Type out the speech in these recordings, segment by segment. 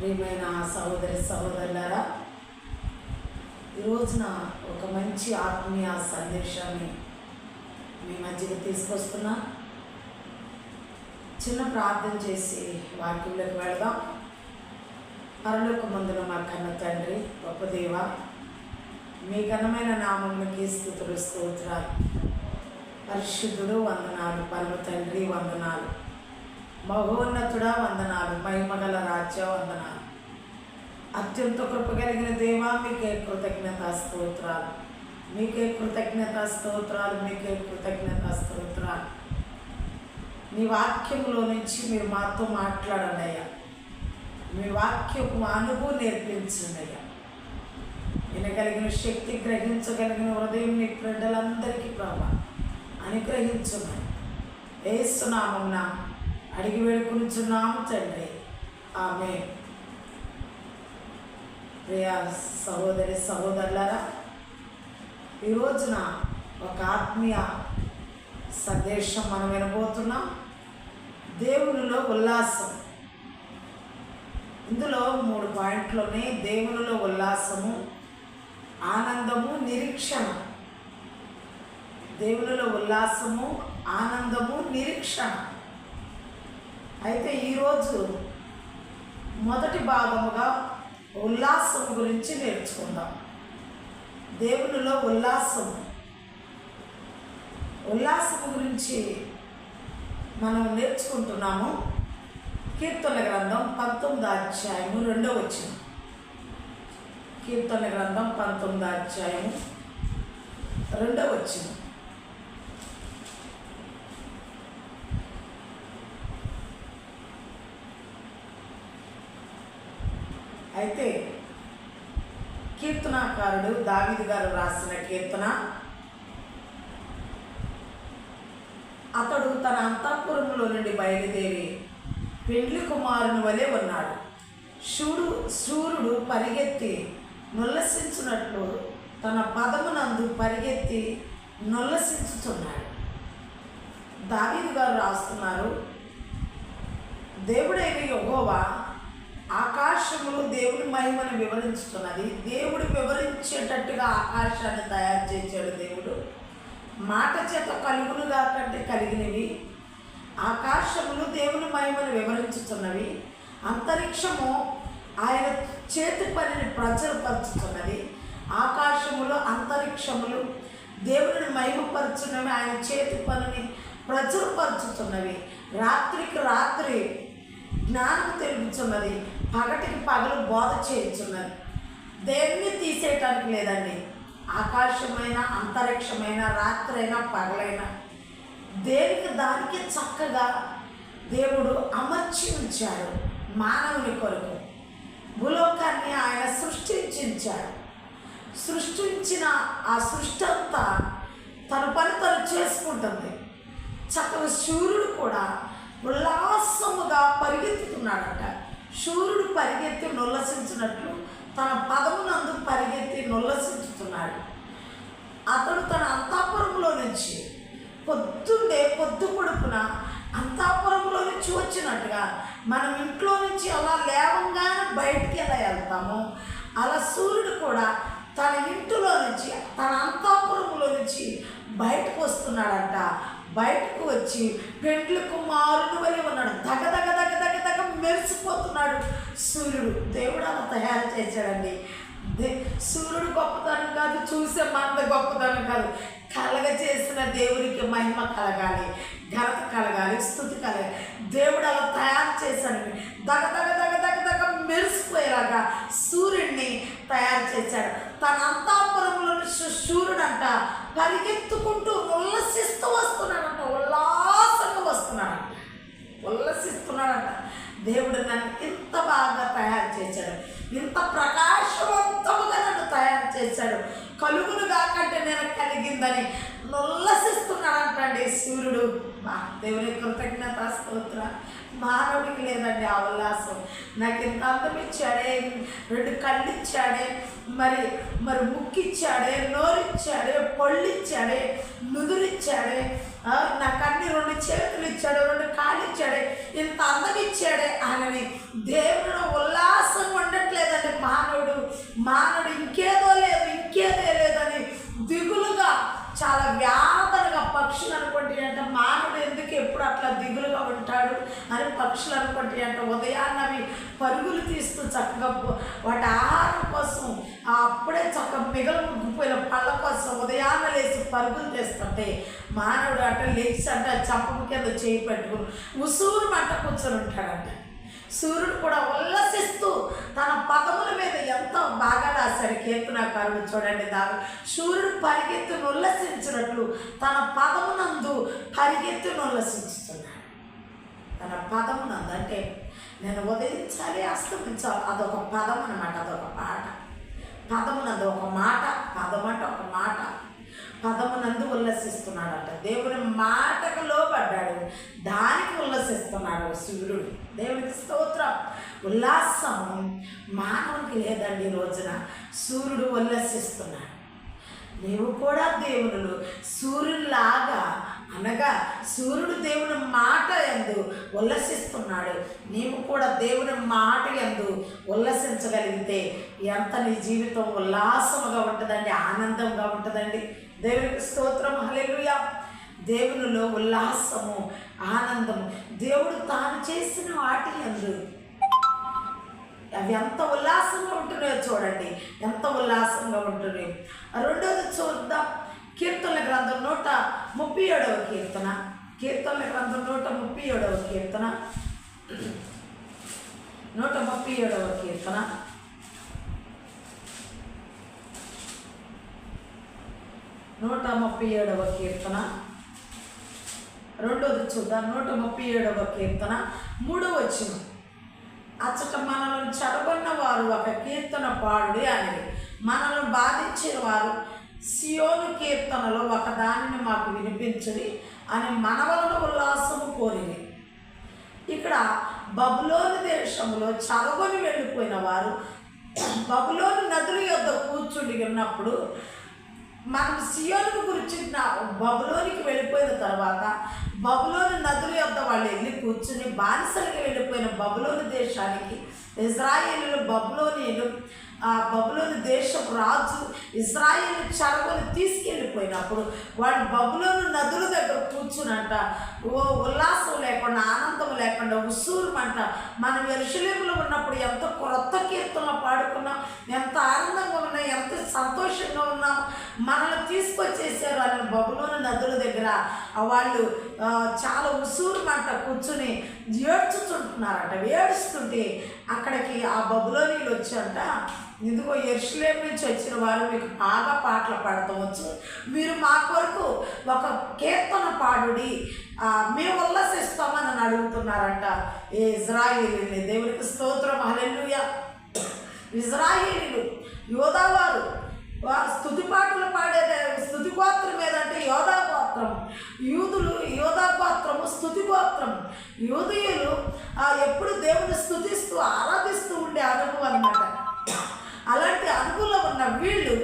ప్రియమైన సహోదరి సహోదరులరా ఈ రోజున ఒక మంచి ఆత్మీయ సందేశాన్ని మీ మధ్యకి తీసుకొస్తున్నా. చిన్న ప్రార్థన చేసి వాక్యంలోకి వెళదాం. పరలోక మందున మా కన్న తండ్రి గొప్ప దేవ మీ ఘనమైన నామములకి స్థుతులు స్తోత్రాలు. పరిశుద్ధుడు వందనాలు. పరమ తండ్రి వందనాలు. మహోన్నతుడా వందనాలు మహిమగల రాజ్య వందనాలు. అత్యంత కృప కలిగిన దేవా మీకే కృతజ్ఞత స్తోత్రాలు. మీకే కృతజ్ఞత స్తోత్రాలు మీకే కృతజ్ఞత స్తోత్రాలు. మీ వాక్యంలో నుంచి మీరు మాతో మాట్లాడండి అయ్యా. మీ వాక్యపు అనుభూ నేర్పించండి అయ్యా. వినగలిగిన శక్తి గ్రహించగలిగిన హృదయం మీ ప్రజలందరికీ ప్రభా అనుగ్రహించున్నాయి నా అడిగి వేడుకునిచున్నాము తండ్రి. ఆమె ప్రియా సహోదరి సహోదరులరా ఈ రోజున ఒక ఆత్మీయ సందేశం మనం వినబోతున్నాం. దేవునిలో ఉల్లాసం. ఇందులో మూడు పాయింట్లోనే దేవునిలో ఉల్లాసము ఆనందము నిరీక్షణ. దేవునిలో ఉల్లాసము ఆనందము నిరీక్షణ. అయితే ఈరోజు మొదటి భాగముగా ఉల్లాసం గురించి నేర్చుకుందాం. దేవునిలో ఉల్లాసం. ఉల్లాసం గురించి మనం నేర్చుకుంటున్నాము. కీర్తన గ్రంథం పంతొమ్మిది అధ్యాయము రెండో వచ్చిన కీర్తన గ్రంథం పంతొమ్మిది అధ్యాయము రెండో వచ్చింది అయితే కీర్తనాకారుడు దావిది గారు రాసిన కీర్తన. అతడు తన అంతఃపురంలో నుండి బయలుదేరి పెండ్లి కుమారుని వలె ఉన్నాడు. శూడు సూర్యుడు పరిగెత్తి నుల్లసించున్నట్లు తన పదమునందు పరిగెత్తి నుల్లసించుతున్నాడు దావీదు గారు రాస్తున్నారు దేవుడైన యెహోవా ఆకాశములు దేవుని మహిమను వివరించుతున్నది. దేవుడు వివరించేటట్టుగా ఆకాశాన్ని తయారు చేశాడు దేవుడు. మాట చేత కలుగులుగా కంటే కలిగినవి. ఆకాశములు దేవుని మహిమను వివరించుతున్నవి. అంతరిక్షము ఆయన చేతి పనిని ప్రచురపరుచుతున్నది ఆకాశములు అంతరిక్షములు దేవుని మహిమపరుచున్నవి ఆయన చేతి పనిని ప్రచురపరుచుతున్నవి రాత్రికి రాత్రి జ్ఞానం తెలుపుచున్నది పగటికి పగలు బోధ చేయించున్నది. దేన్ని తీసేయటానికి లేదండి. ఆకాశమైన అంతరిక్షమైన రాత్రైనా పగలైనా. దేనికి దానికి చక్కగా దేవుడు అమర్చి ఉంచాడు మానవుని కొరకు. భూలోకాన్ని ఆయన సృష్టించాడు సృష్టించిన ఆ సృష్టి అంతా తన పని తను చేసుకుంటుంది. చక్కగా సూర్యుడు కూడా ఉల్లాసముగా పరిగెత్తుతున్నాడట. సూర్యుడు పరిగెత్తి నొల్లసించినట్లు తన పదమునందు పరిగెత్తి నొల్లసించుతున్నాడు. అతడు తన అంతాపురంలో నుంచి పొద్దుండే పొద్దు పొడుపున అంతాపురంలో నుంచి వచ్చినట్టుగా మనం ఇంట్లో నుంచి అలా లేవంగానే బయటికి ఎలా వెళ్తాము అలా సూర్యుడు కూడా తన ఇంటిలో నుంచి తన అంతాపురంలో నుంచి బయటకు వస్తున్నాడంట. బయటకు వచ్చి పెండ్లకు కుమారుడు వలె ఉన్నాడు. దగ దగ దగ దగ దగ మెరిసిపోతున్నాడు. సూర్యుడు దేవుడు అలా తయారు చేశాడండి. దే సూర్యుడు గొప్పతనం కాదు చూసే మంద గొప్పతనం కాదు. కలగ చేసిన దేవునికి మహిమ కలగాలి ఘనత కలగాలి స్థుతి కలగాలి. దేవుడు అలా తయారు చేశాడు. దగ దగ దగ దగ దగ మెరిసిపోయేలాగా సూర్యుడిని తయారు చేశాడు. తన అంతాపురంలో సూర్యుడంట పరిగెత్తుకుంటూ ఉల్లసిస్తూ వస్తున్నాడంట. ఉల్లాసంగా వస్తున్నాడంట. ఉల్లసిస్తున్నాడంట. దేవుడు నన్ను ఇంత బాగా తయారు చేశాడు. ఇంత ప్రకాశవంతముగా నన్ను తయారు చేశాడు. కలుగును కాకంటే నేను కలిగిందని నుల్లసిస్తున్నాడంటండి సూర్యుడు. బా దేవుని కృతజ్ఞత మానవుడికి లేదండి ఆ ఉల్లాసం. నాకు ఇంత అందం ఇచ్చాడే రెండు కళ్ళు ఇచ్చాడే మరి మరి ముక్కిచ్చాడే నోరిచ్చాడే పళ్ళు ఇచ్చాడే నుదురిచ్చాడే నాకు అన్ని రెండు చేతులు ఇచ్చాడు రెండు కాళ్ళు ఇచ్చాడే ఇంత అందం ఇచ్చాడే అనని దేవుడు ఉల్లాసం ఉండట్లేదండి మానవుడు. మానవుడు ఇంకేదో లేదు ఇంకేదో లేదని దిగులుగా చాలా వ్యాధనగా పక్షులు అనుకోండి అంటే మానవుడు ఎప్పుడు అట్లా దిగులుగా ఉంటాడు అని పక్షులు అనుకుంటాయి అంటే. ఉదయాన్న అవి పరుగులు తీస్తూ చక్కగా వాటి ఆహారం కోసం అప్పుడే చక్క మిగలు ముగ్గిపోయిన పళ్ళ కోసం ఉదయాన్న లేచి పరుగులు తీస్తుంటాయి మానవుడు అంటే లేచి అంట చంపము కింద చేయి పెట్టుకుని ఉసూరు మంట కూర్చొని ఉంటాడంట. సూర్యుడు కూడా ఉల్లసిస్తూ తన పదముల మీద ఎంతో బాగా రాశాడు కీర్తనాకారుడు చూడండి దాని సూర్యుడు పరిగెత్తును ఉల్లసించినట్లు తన పదమునందు పరిగెత్తును ఉల్లసించుతున్నాడు తన పదమునందు అంటే నేను ఉదయించాలి అస్తమించాలి అదొక పదం అనమాట అదొక పాట. పదమునందు ఒక మాట పదం అంటే ఒక మాట. పదమునందు ఉల్లసిస్తున్నాడట. దేవుని మాటకు లోపడ్డాడు దానికి ఉల్లసిస్తున్నాడు సూర్యుడు. దేవునికి స్తోత్రం. ఉల్లాసము మానవునికి లేదండి ఈ రోజున. సూర్యుడు ఉల్లసిస్తున్నాడు. నీవు కూడా దేవునులు సూర్యునిలాగా అనగా సూర్యుడు దేవుని మాట ఎందు ఉల్లసిస్తున్నాడు. నీవు కూడా దేవుని మాట ఎందు ఉల్లసించగలిగితే ఎంత నీ జీవితం ఉల్లాసముగా ఉంటుందండి ఆనందంగా ఉంటుందండి. దేవునికి స్తోత్రం హలెలుయా దేవునిలో ఉల్లాసము ఆనందము. దేవుడు తాను చేసిన వాటి ఎందు అవి ఎంత ఉల్లాసంగా ఉంటున్నాయో చూడండి. ఎంత ఉల్లాసంగా ఉంటున్నాయి. రెండోది చూద్దాం. కీర్తన గ్రంథం నూట ముప్పై ఏడవ కీర్తన. కీర్తన గ్రంథం నూట ముప్పై ఏడవ కీర్తన. నూట ముప్పై ఏడవ కీర్తన. నూట ముప్పై ఏడవ కీర్తన. రెండోది చూద్దాం. నూట ముప్పై ఏడవ కీర్తన. మూడవ వచ్చిన అచ్చట మనలను చదవన్న వారు ఒక కీర్తన పాడుడి అనేది మనల్ని బాధించిన వారు సియోను కీర్తనలో ఒక దానిని మాకు వినిపించడి అని మనవలను ఉల్లాసము కోరిని ఇక్కడ బబులోని దేశంలో చదవని వెళ్ళిపోయిన వారు బబులోని నదుల యొద్ద కూర్చుండి ఉన్నప్పుడు మనం సియోను గురించి బబులోనికి వెళ్ళిపోయిన తర్వాత బబులోని నదుల యొక్క వాళ్ళు వెళ్ళి కూర్చుని బానిసలకి వెళ్ళిపోయిన బబులోని దేశానికి ఇజ్రాయేలు బబులోనిలు ఆ బబులోని దేశపు రాజు ఇజ్రాయేల్ చరవని తీసుకెళ్ళిపోయినప్పుడు వాడు బబులోని నదుల దగ్గర కూర్చునంట ఓ ఉల్లాసం లేకుండా ఆనందం లేకుండా ఉసూరుమంట మనం ఎరుషలేములో ఉన్నప్పుడు ఎంత క్రొత్త కీర్తనలు పాడుకున్నాం ఎంత ఆనందంగా ఉన్నాం ఎంత సంతోషంగా ఉన్నాం. మనల్ని తీసుకొచ్చేసారు వాళ్ళని బబులోని నదుల దగ్గర. వాళ్ళు చాలా ఉసూరుమంట కూర్చుని ఏడ్చుతుంటున్నారంట ఏడుస్తుంటే అక్కడికి ఆ బబులోనీలు వచ్చంట ఇదిగో ఎరుషులేం నుంచి వచ్చిన వారు మీకు బాగా పాటలు పాడతావచ్చు. మీరు మా కొరకు ఒక కీర్తన పాడుడి. మేము ఉల్లసిస్తామని అడుగుతున్నారంట. ఏ ఇజ్రాయిలీని దేవునికి స్తోత్రం హల్లెలూయా. ఇజ్రాయేలీలు యోధావారు వారు స్థుతి పాటలు పాడేదే స్థుతి గోత్రం ఏదంటే యోధా గోత్రం. యూదులు యోధా గోత్రము స్థుతి గోత్రం. యూదులు ఎప్పుడు దేవుని స్థుతిస్తూ ఆరాధిస్తూ ఉండే అనుభవం అనమాట అలాంటి అనుభవంలో ఉన్న వీళ్ళు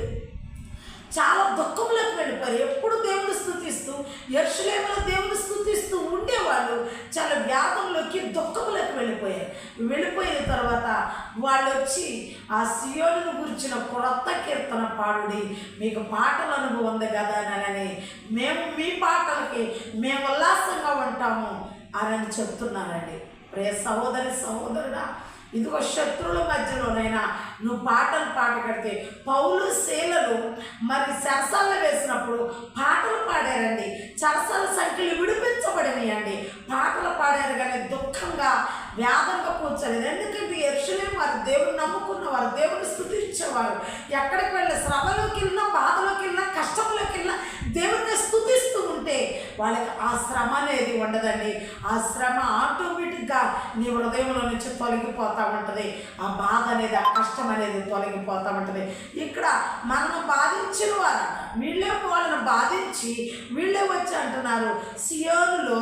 చాలా దుఃఖంలోకి వెళ్ళిపోయారు. ఎప్పుడు దేవుని స్థుతిస్తూ యర్షలేములో దేవుని స్థుతిస్తూ ఉండేవాళ్ళు. చాలా వ్యాధంలోకి దుఃఖంలోకి వెళ్ళిపోయారు. వెళ్ళిపోయిన తర్వాత వాళ్ళు వచ్చి ఆ సియోను గురించిన కొత్త కీర్తన పాడుడి. మీకు పాటల అనుభవం ఉంది కదా అని మేము మీ పాటలకి మేము ఉల్లాసంగా ఉంటాము అని చెప్తున్నారండి. ప్రే సహోదరి సహోదరుడా ఇదిగో శత్రువుల మధ్యలోనైనా నువ్వు పాటలు పాట కడితే పౌలు శీలలు మరి సరసాలు వేసినప్పుడు పాటలు పాడారండి. సరసాల సంఖ్యలు విడిపించబడినాయండి. పాటలు పాడారు కానీ దుఃఖంగా వ్యాధంగా కూర్చోలేదు. ఎందుకంటే యక్షులే వారు దేవుని నమ్ముకున్న వారు దేవుని స్థుతించేవారు. ఎక్కడికి వెళ్ళిన శ్రమలోకి వెళ్ళినా బాధలోకి వెళ్ళినా కష్టంలోకి వెళ్ళినా దేవుడిని స్థుతిస్తూ వాళ్ళకి ఆ శ్రమ అనేది ఉండదండి. ఆ శ్రమ ఆటోమేటిక్గా నీ హృదయంలో నుంచి తొలగిపోతూ ఉంటుంది. ఆ బాధ అనేది ఆ కష్టం అనేది తొలగిపోతూ ఉంటుంది. ఇక్కడ మనను బాధించిన వారు వీళ్ళే వాళ్ళని బాధించి వీళ్ళే వచ్చి అంటున్నారు సియోనులో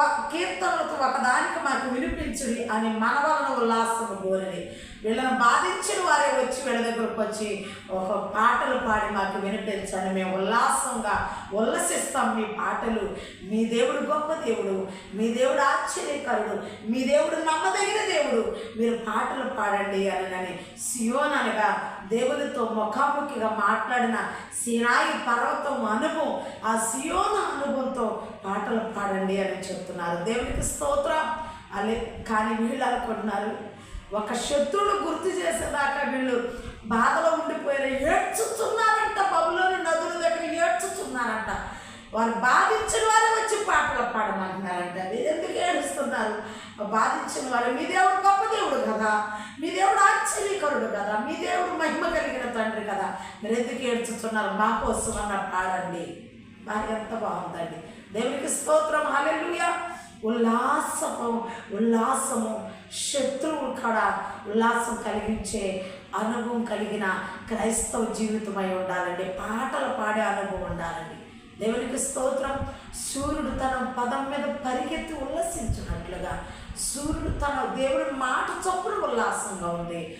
కీర్తనలతో ఒకదానికి మాకు వినిపించుడి అని మన వలన ఉల్లాసము కోరిని వీళ్ళని బాధించిన వారే వచ్చి వీళ్ళ దగ్గరకు వచ్చి ఒక పాటలు పాడి మాకు వినిపించండి. మేము ఉల్లాసంగా ఉల్లసిస్తాం మీ పాటలు. మీ దేవుడు గొప్ప దేవుడు మీ దేవుడు ఆశ్చర్యకరుడు మీ దేవుడు నమ్మదగిన దేవుడు మీరు పాటలు పాడండి అని సియోన్ అనగా దేవుడితో ముఖాముఖిగా మాట్లాడిన సినాయి పర్వతం అనుభవం ఆ సియోన అనుభవంతో పాటలు పాడండి అని చెప్తున్నారు. దేవునికి స్తోత్రం. అలే కానీ వీళ్ళు అనుకుంటున్నారు ఒక శత్రువును గుర్తు చేసేదాకా వీళ్ళు బాధలో ఉండిపోయారు ఏడ్చుతున్నారంట బబులోని నదుల దగ్గర ఏడ్చుతున్నారంట. వారు బాధించిన వారు వచ్చి పాటలు పాడమంటున్నారంట. మీరు ఎందుకు ఏడుస్తున్నారు? బాధించిన వారు మీ దేవుడు గొప్ప దేవుడు కదా. మీ దేవుడు ఆశ్చర్యకరుడు కదా. మీ దేవుడు మహిమ కలిగిన తండ్రి కదా. మీరు ఎందుకు ఏడ్చుతున్నారు? మా కోసం అన్న పాడండి. మరి ఎంత బాగుందండి. దేవునికి స్తోత్రం. హల్లెలూయా ఉల్లాసము ఉల్లాసము. శత్రువు కాడ ఉల్లాసం కలిగించే అనుభవం కలిగిన క్రైస్తవ జీవితమై ఉండాలండి. పాటలు పాడే అనుభవం ఉండాలండి. దేవునికి స్తోత్రం. సూర్యుడు తన పదం మీద పరిగెత్తి ఉల్లసించినట్లుగా సూర్యుడు తన దేవుడి మాట చొప్పున ఉల్లాసంగా ఉంది.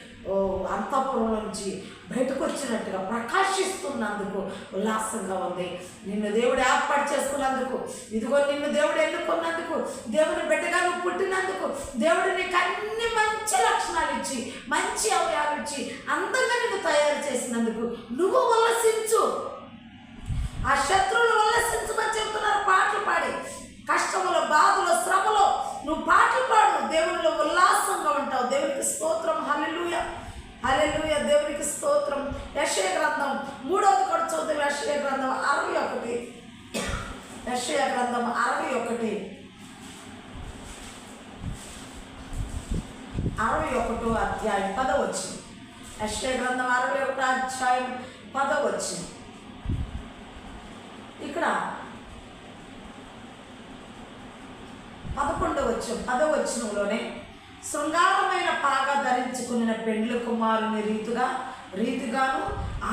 అంతఃపురం నుంచి బయటకు వచ్చినట్టుగా ప్రకాశిస్తున్నందుకు ఉల్లాసంగా ఉంది. నిన్ను దేవుడు ఏర్పాటు చేసుకున్నందుకు ఇదిగో నిన్ను దేవుడు ఎన్నుకున్నందుకు దేవుని బిడ్డగా నువ్వు పుట్టినందుకు దేవుడు నీకు అన్ని మంచి లక్షణాలు ఇచ్చి మంచి అవయాలు ఇచ్చి అందంగా నిన్ను తయారు చేసినందుకు నువ్వు ఉల్లసించు. ఆ శత్రువులు ఉల్లసించమని చెప్తున్నారు పాటలు పాడి. కష్టములో బాధలో శ్రమలో నువ్వు పాటలు పాడు. దేవునిలో ఉల్లాసంగా ఉంటావు. దేవునికి స్తోత్రం. హల్లుయా హల్లెలూయ దేవునికి స్తోత్రం యశయ గ్రంథం మూడవది కూడా చదువు యశయ గ్రంథం అరవై ఒకటి యశయ గ్రంథం అరవై ఒకటి. అరవై ఒకటో అధ్యాయం పదవచ్చు యశయ గ్రంథం అరవై ఒకటో అధ్యాయం పదవచ్చు ఇక్కడ పదకొండవ పదవచనంలోనే శృంగారమైన పాగా ధరించుకున్న పెండ్లు కుమారుని రీతిగా రీతిగాను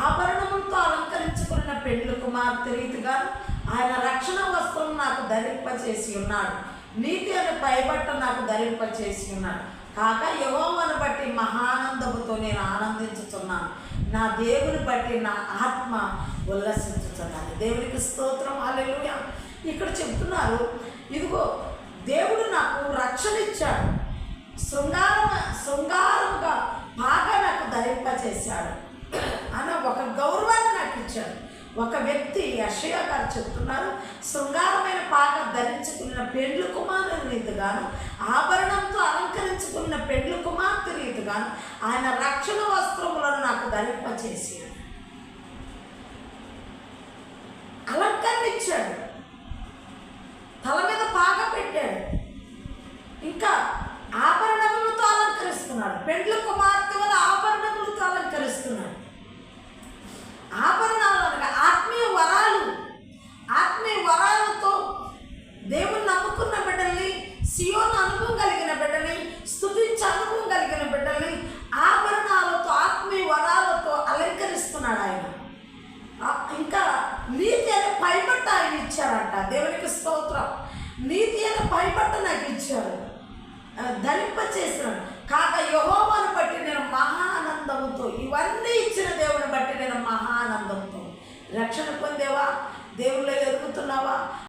ఆభరణములతో అలంకరించుకున్న పెండ్లు కుమార్తె రీతిగాను ఆయన రక్షణ వస్త్రం నాకు ధరింపచేసి ఉన్నాడు. నీతి అని పైబట్ట నాకు ధరింపచేసి ఉన్నాడు. కాక యహోవను బట్టి మహానందముతో నేను ఆనందించుతున్నాను నా దేవుని బట్టి నా ఆత్మ ఉల్లసించుతున్నాను దేవునికి స్తోత్రం. హల్లెలూయా. ఇక్కడ చెప్తున్నారు ఇదిగో దేవుడు నాకు రక్షణ ఇచ్చాడు. శృంగారం శృంగారముగా బాగా నాకు ధరింపచేశాడు. అన్న ఒక గౌరవాన్ని నాకు ఇచ్చాడు. ఒక వ్యక్తి అక్షయ గారు చెప్తున్నారు శృంగారమైన పాట ధరించుకున్న పెండ్లు కుమారుని రీతిగాను ఆభరణంతో అలంకరించుకున్న పెండ్లు కుమార్తె రీతిగాను ఆయన రక్షణ వస్త్రములను నాకు ధరింపచేసి